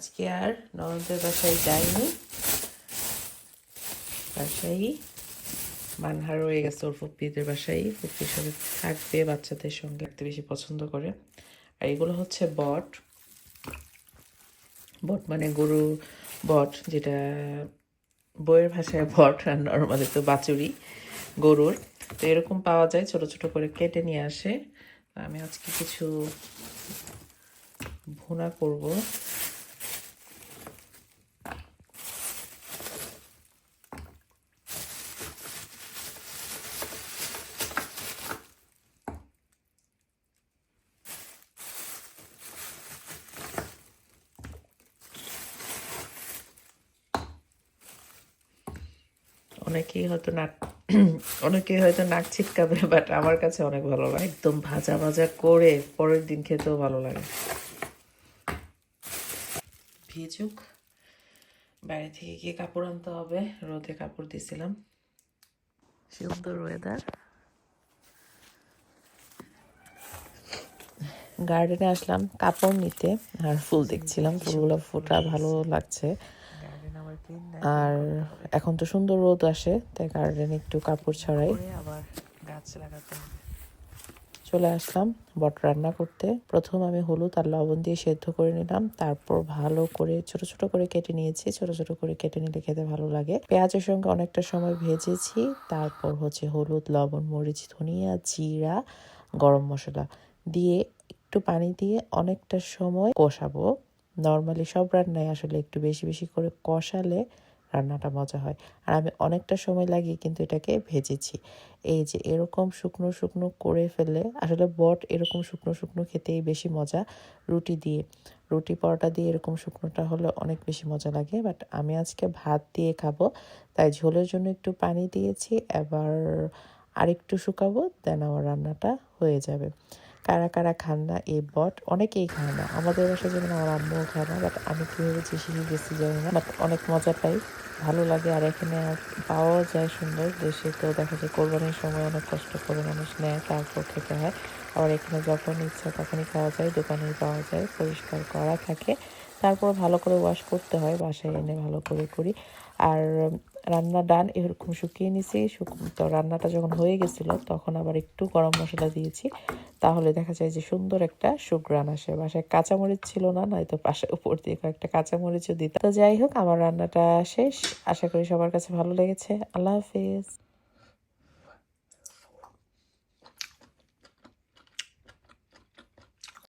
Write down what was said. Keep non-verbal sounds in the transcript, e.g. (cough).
আজকে আর ননদের বাসায় যাইনি। বাসায় মানহার হয়ে গেছে ওর ফুপ্পিদের বাসায় ফুপ্পির সাথে থাকবে, বাচ্চাদের সঙ্গে থাকতে বেশি পছন্দ করে। আর এগুলো হচ্ছে বট। বট মানে গরু বট, যেটা বইয়ের ভাষায় বট আর নর্মালি তো বাছুরি গরুর। তো এরকম পাওয়া যায়, ছোট ছোট করে কেটে নিয়ে আসে। আমি আজকে কিছু ভুনা করব। অনেকেই হয়তো নাক (clears throat) অনেকেই হয়তো নাক ছিটকাবে বাট আমার কাছে অনেক ভালো লাগে। একদম ভাজা ভাজা করে পরের দিন খেতেও ভালো লাগে। ভিজুক। বাইরে থেকে গিয়ে কাপড় আনতে হবে। রোদে কাপড় দিছিলাম। সুন্দর ওয়েদার গার্ডেনে আসলাম কাপড় নিতে আর ফুল দেখছিলাম। ফুলগুলো ফোটা ভালো লাগছে। আর এখন তো সুন্দর রোদ আসে তাই গার্ডেনে একটু কাপড় ছড়াই। আবার গাছ লাগাতে চলে আসলাম বট রান্না করতে। প্রথম আমি হলুদ আর লবণ দিয়ে সেদ্ধ করে নিলাম। তারপর ভালো করে ছোট ছোট করে কেটে নিয়েছি। ছোট ছোট করে কেটে নিলে খেতে ভালো লাগে। পেঁয়াজের সঙ্গে অনেকটা সময় ভেজেছি। তারপর হচ্ছে হলুদ লবণ মরিচ ধনিয়া জিরা গরম মশলা দিয়ে একটু পানি দিয়ে অনেকটা সময় কষাবো। নর্মালি সব রান্নায় আসলে একটু বেশি বেশি করে কষালে রান্নাটা মজা হয়। আর আমি অনেকটা সময় লাগিয়ে কিন্তু এটাকে ভেজেছি। এই যে এরকম শুকনো শুকনো করে ফেলে, আসলে বট এরকম শুকনো শুকনো খেতেই বেশি মজা। রুটি দিয়ে, রুটি পরোটা দিয়ে এরকম শুকনোটা হলে অনেক বেশি মজা লাগে। বাট আমি আজকে ভাত দিয়ে খাব, তাই ঝোলের জন্য একটু পানি দিয়েছি, এবার আরেকটু শুকাবো, দেন আমার রান্নাটা হয়ে যাবে। কারা কারা খান না, এই বট, অনেকেই খায় না। আমাদের বাসায় যেমন আমার আম্মুও খায় না বাট আমি কীভাবে শিখে গেছি জানি না। বাট অনেক মজা পাই, ভালো লাগে, আর এখানে পাওয়াও যায় সুন্দর। দেশে তো দেখা যায় কোরবানির সময় অনেক কষ্ট করে মানুষ নেয়, তারপর খেতে হয়। আবার এখানে যখন ইচ্ছা তখনই খাওয়া যায় দোকানেই পাওয়া যায়, পরিষ্কার করা থাকে। তারপর ভালো করে ওয়াশ করতে হয়, বাসায় এনে ভালো করে করি। আর রান্না ডান, এরকম শুকিয়ে নিছি তো রান্নাটা যখন হয়ে গেছিল, তখন আবার একটু গরম মশলা দিয়েছি। তাহলে দেখা যায় যে সুন্দর একটা সুগ্রান আসে। বাসায় কাঁচামরিচ ছিল না, নয়তো পাশে উপর দিয়ে কয়েকটা কাঁচামরিচও দিত তো যাই হোক, আমার রান্নাটা শেষ। আশা করি সবার কাছে ভালো লেগেছে। আল্লাহ হাফিজ।